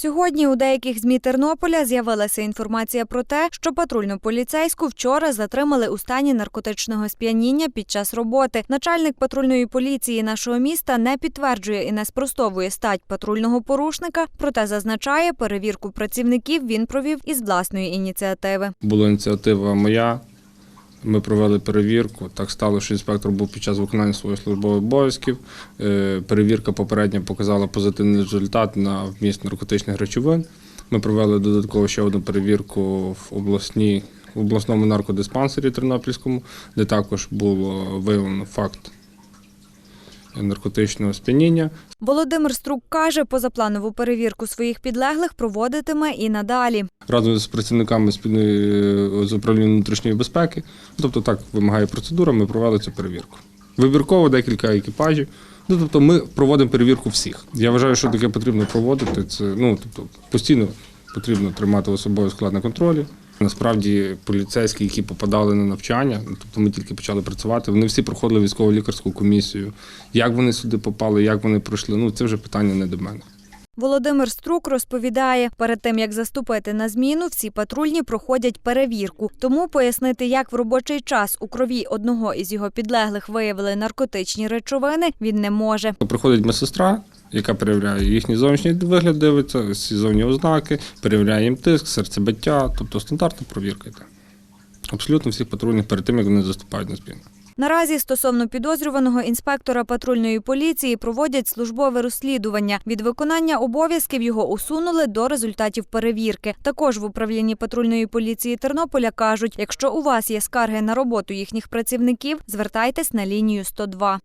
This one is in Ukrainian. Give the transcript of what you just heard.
Сьогодні у деяких змі Тернополя з'явилася інформація про те, що патрульну поліцейську вчора затримали у стані наркотичного сп'яніння під час роботи. Начальник патрульної поліції нашого міста не підтверджує і не спростовує стать патрульного порушника, проте зазначає, перевірку працівників він провів із власної ініціативи. Була ініціатива моя. Ми провели перевірку. Так стало, що інспектор був під час виконання своїх службових обов'язків. Е, Перевірка попередня показала позитивний результат на вміст наркотичних речовин. Ми провели додатково ще одну перевірку в обласній, в обласному наркодиспансері Тернопільському, де також було виявлено факт наркотичного сп'яніння. Володимир Струк каже, позапланову перевірку своїх підлеглих проводитиме і надалі. разом з працівниками спільної з управління внутрішньої безпеки. Тобто так вимагає процедура, ми провели цю перевірку. Вибірково декілька екіпажів. Ну, тобто ми проводимо перевірку всіх. Я вважаю, що таке потрібно проводити. Це ну тобто постійно потрібно тримати особовий склад на контролі. Насправді поліцейські, які попадали на навчання, тобто ми тільки почали працювати, вони всі проходили військово-лікарську комісію. Як вони сюди попали, як вони пройшли, ну це вже питання не до мене. Володимир Струк розповідає, перед тим як заступити на зміну, всі патрульні проходять перевірку. Тому пояснити, як в робочий час у крові одного із його підлеглих виявили наркотичні речовини, він не може. Приходить медсестра, яка перевіряє їхній зовнішній вигляд, дивиться, всі зовні ознаки, перевіряє їм тиск, серцебиття, тобто стандартна провірка йде. Абсолютно всіх патрульних перед тим, як вони заступають на зміну. Наразі стосовно підозрюваного інспектора патрульної поліції проводять службове розслідування. Від виконання обов'язків його усунули до результатів перевірки. Також в управлінні патрульної поліції Тернополя кажуть, якщо у вас є скарги на роботу їхніх працівників, звертайтесь на лінію 102.